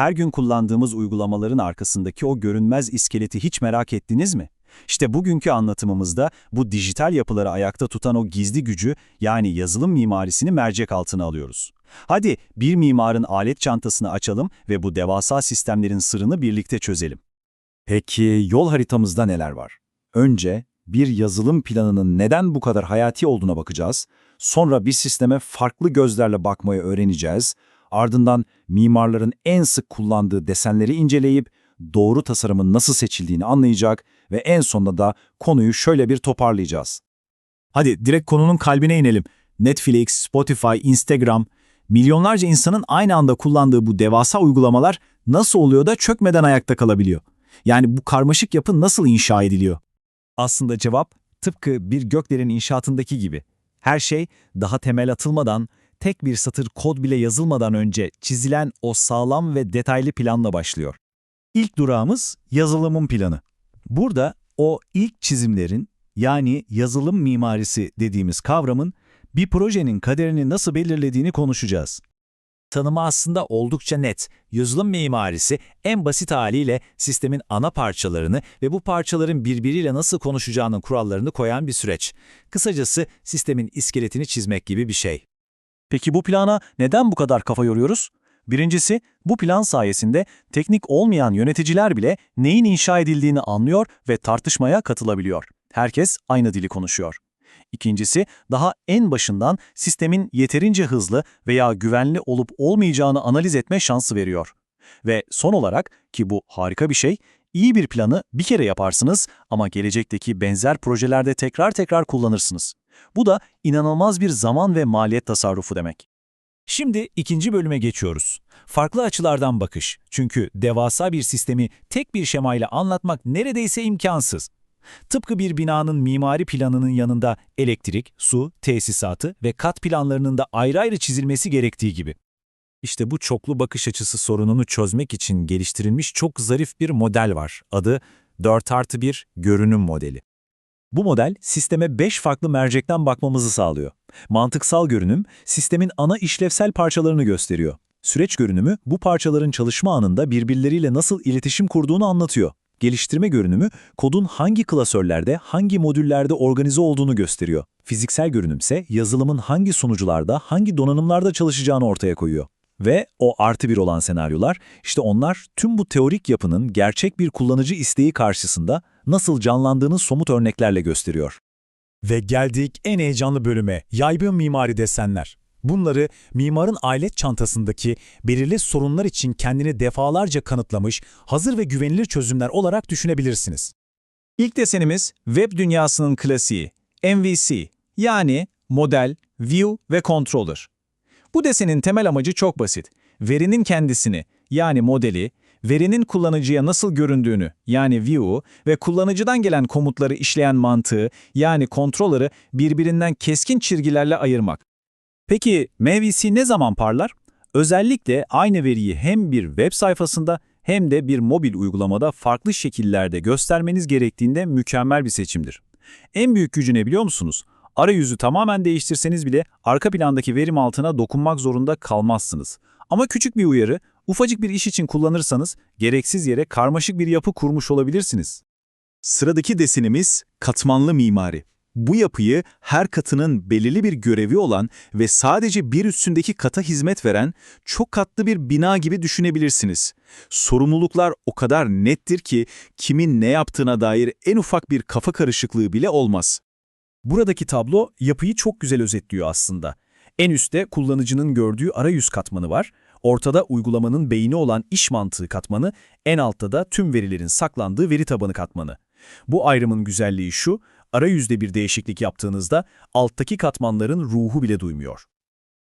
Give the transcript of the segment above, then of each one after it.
her gün kullandığımız uygulamaların arkasındaki o görünmez iskeleti hiç merak ettiniz mi? İşte bugünkü anlatımımızda bu dijital yapıları ayakta tutan o gizli gücü yani yazılım mimarisini mercek altına alıyoruz. Hadi bir mimarın alet çantasını açalım ve bu devasa sistemlerin sırrını birlikte çözelim. Peki yol haritamızda neler var? Önce bir yazılım planının neden bu kadar hayati olduğuna bakacağız. Sonra bir sisteme farklı gözlerle bakmayı öğreneceğiz. Ardından mimarların en sık kullandığı desenleri inceleyip doğru tasarımın nasıl seçildiğini anlayacak ve en sonunda da konuyu şöyle bir toparlayacağız. Hadi direkt konunun kalbine inelim. Netflix, Spotify, Instagram, milyonlarca insanın aynı anda kullandığı bu devasa uygulamalar nasıl oluyor da çökmeden ayakta kalabiliyor? Yani bu karmaşık yapı nasıl inşa ediliyor? Aslında cevap tıpkı bir gökdelen inşaatındaki gibi. Her şey daha temel atılmadan, tek bir satır kod bile yazılmadan önce çizilen o sağlam ve detaylı planla başlıyor. İlk durağımız yazılımın planı. Burada o ilk çizimlerin yani yazılım mimarisi dediğimiz kavramın bir projenin kaderini nasıl belirlediğini konuşacağız. Tanımı aslında oldukça net. Yazılım mimarisi en basit haliyle sistemin ana parçalarını ve bu parçaların birbiriyle nasıl konuşacağının kurallarını koyan bir süreç. Kısacası sistemin iskeletini çizmek gibi bir şey. Peki bu plana neden bu kadar kafa yoruyoruz? Birincisi, bu plan sayesinde teknik olmayan yöneticiler bile neyin inşa edildiğini anlıyor ve tartışmaya katılabiliyor. Herkes aynı dili konuşuyor. İkincisi, daha en başından sistemin yeterince hızlı veya güvenli olup olmayacağını analiz etme şansı veriyor. Ve son olarak, ki bu harika bir şey, iyi bir planı bir kere yaparsınız ama gelecekteki benzer projelerde tekrar tekrar kullanırsınız. Bu da inanılmaz bir zaman ve maliyet tasarrufu demek. Şimdi ikinci bölüme geçiyoruz. Farklı açılardan bakış. Çünkü devasa bir sistemi tek bir şemayla anlatmak neredeyse imkansız. Tıpkı bir binanın mimari planının yanında elektrik, su, tesisatı ve kat planlarının da ayrı ayrı çizilmesi gerektiği gibi. İşte bu çoklu bakış açısı sorununu çözmek için geliştirilmiş çok zarif bir model var. Adı 4 artı 1 görünüm modeli. Bu model sisteme 5 farklı mercekten bakmamızı sağlıyor. Mantıksal görünüm, sistemin ana işlevsel parçalarını gösteriyor. Süreç görünümü, bu parçaların çalışma anında birbirleriyle nasıl iletişim kurduğunu anlatıyor. Geliştirme görünümü, kodun hangi klasörlerde, hangi modüllerde organize olduğunu gösteriyor. Fiziksel görünümse, yazılımın hangi sunucularda, hangi donanımlarda çalışacağını ortaya koyuyor. Ve o artı bir olan senaryolar, işte onlar tüm bu teorik yapının gerçek bir kullanıcı isteği karşısında nasıl canlandığını somut örneklerle gösteriyor. Ve geldik en heyecanlı bölüme, yaygın mimari desenler. Bunları mimarın alet çantasındaki belirli sorunlar için kendini defalarca kanıtlamış, hazır ve güvenilir çözümler olarak düşünebilirsiniz. İlk desenimiz web dünyasının klasiği, MVC yani model, view ve controller. Bu desenin temel amacı çok basit. Verinin kendisini yani modeli, verinin kullanıcıya nasıl göründüğünü yani view'u ve kullanıcıdan gelen komutları işleyen mantığı yani controller'ı birbirinden keskin çizgilerle ayırmak. Peki MVC ne zaman parlar? Özellikle aynı veriyi hem bir web sayfasında hem de bir mobil uygulamada farklı şekillerde göstermeniz gerektiğinde mükemmel bir seçimdir. En büyük gücü ne biliyor musunuz? Arayüzü tamamen değiştirseniz bile arka plandaki verim altına dokunmak zorunda kalmazsınız. Ama küçük bir uyarı, ufacık bir iş için kullanırsanız gereksiz yere karmaşık bir yapı kurmuş olabilirsiniz. Sıradaki desenimiz katmanlı mimari. Bu yapıyı her katının belirli bir görevi olan ve sadece bir üstündeki kata hizmet veren çok katlı bir bina gibi düşünebilirsiniz. Sorumluluklar o kadar nettir ki kimin ne yaptığına dair en ufak bir kafa karışıklığı bile olmaz. Buradaki tablo yapıyı çok güzel özetliyor aslında. En üstte kullanıcının gördüğü arayüz katmanı var, ortada uygulamanın beyni olan iş mantığı katmanı, en altta da tüm verilerin saklandığı veri tabanı katmanı. Bu ayrımın güzelliği şu, arayüzde bir değişiklik yaptığınızda alttaki katmanların ruhu bile duymuyor.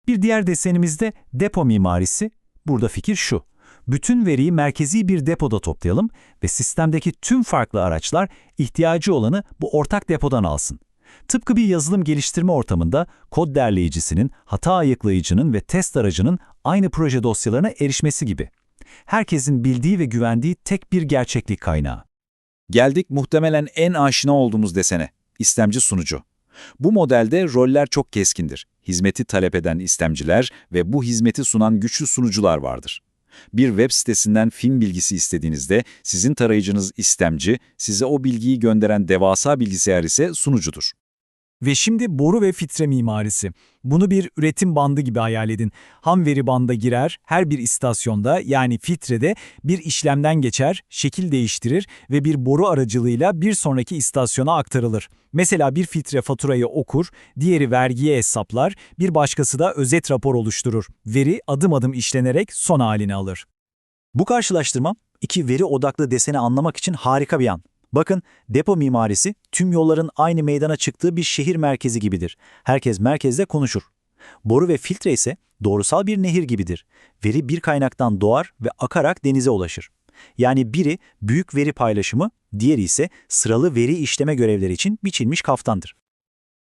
Bir diğer desenimizde depo mimarisi. Burada fikir şu. Bütün veriyi merkezi bir depoda toplayalım ve sistemdeki tüm farklı araçlar ihtiyacı olanı bu ortak depodan alsın. Tıpkı bir yazılım geliştirme ortamında kod derleyicisinin, hata ayıklayıcının ve test aracının aynı proje dosyalarına erişmesi gibi. Herkesin bildiği ve güvendiği tek bir gerçeklik kaynağı. Geldik muhtemelen en aşina olduğumuz desene, istemci sunucu. Bu modelde roller çok keskindir. Hizmeti talep eden istemciler ve bu hizmeti sunan güçlü sunucular vardır. Bir web sitesinden film bilgisi istediğinizde sizin tarayıcınız istemci, size o bilgiyi gönderen devasa bilgisayar ise sunucudur. Ve şimdi boru ve filtre mimarisi. Bunu bir üretim bandı gibi hayal edin. Ham veri banda girer, her bir istasyonda yani filtrede bir işlemden geçer, şekil değiştirir ve bir boru aracılığıyla bir sonraki istasyona aktarılır. Mesela bir filtre faturayı okur, diğeri vergiye hesaplar, bir başkası da özet rapor oluşturur. Veri adım adım işlenerek son halini alır. Bu karşılaştırma iki veri odaklı deseni anlamak için harika bir an. Bakın depo mimarisi tüm yolların aynı meydana çıktığı bir şehir merkezi gibidir. Herkes merkezde konuşur. Boru ve filtre ise doğrusal bir nehir gibidir. Veri bir kaynaktan doğar ve akarak denize ulaşır. Yani biri büyük veri paylaşımı, diğeri ise sıralı veri işleme görevleri için biçilmiş kaftandır.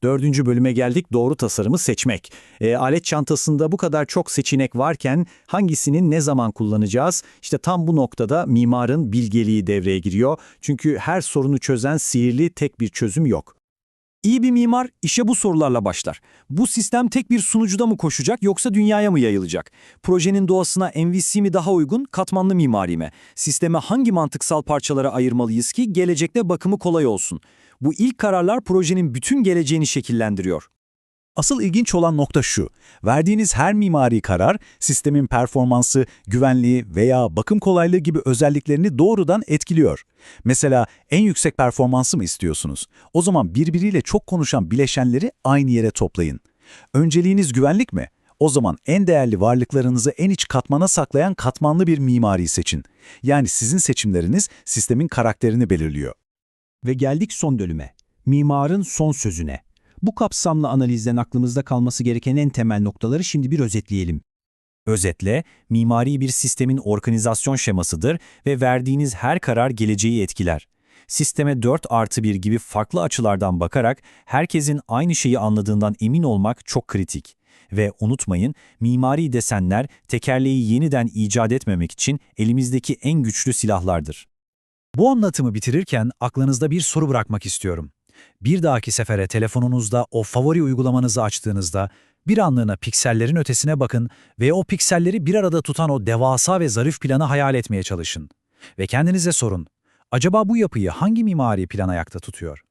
Dördüncü bölüme geldik doğru tasarımı seçmek. E, alet çantasında bu kadar çok seçenek varken hangisinin ne zaman kullanacağız? İşte tam bu noktada mimarın bilgeliği devreye giriyor. Çünkü her sorunu çözen sihirli tek bir çözüm yok. İyi bir mimar işe bu sorularla başlar. Bu sistem tek bir sunucuda mı koşacak yoksa dünyaya mı yayılacak? Projenin doğasına MVC mi daha uygun, katmanlı mimari mi? Sisteme hangi mantıksal parçalara ayırmalıyız ki gelecekte bakımı kolay olsun? Bu ilk kararlar projenin bütün geleceğini şekillendiriyor. Asıl ilginç olan nokta şu. Verdiğiniz her mimari karar sistemin performansı, güvenliği veya bakım kolaylığı gibi özelliklerini doğrudan etkiliyor. Mesela en yüksek performansı mı istiyorsunuz? O zaman birbiriyle çok konuşan bileşenleri aynı yere toplayın. Önceliğiniz güvenlik mi? O zaman en değerli varlıklarınızı en iç katmana saklayan katmanlı bir mimari seçin. Yani sizin seçimleriniz sistemin karakterini belirliyor. Ve geldik son bölüme. Mimarın son sözüne. Bu kapsamlı analizden aklımızda kalması gereken en temel noktaları şimdi bir özetleyelim. Özetle, mimari bir sistemin organizasyon şemasıdır ve verdiğiniz her karar geleceği etkiler. Sisteme 4 artı 1 gibi farklı açılardan bakarak herkesin aynı şeyi anladığından emin olmak çok kritik. Ve unutmayın, mimari desenler tekerleği yeniden icat etmemek için elimizdeki en güçlü silahlardır. Bu anlatımı bitirirken aklınızda bir soru bırakmak istiyorum. Bir dahaki sefere telefonunuzda o favori uygulamanızı açtığınızda bir anlığına piksellerin ötesine bakın ve o pikselleri bir arada tutan o devasa ve zarif planı hayal etmeye çalışın. Ve kendinize sorun. Acaba bu yapıyı hangi mimari plan ayakta tutuyor?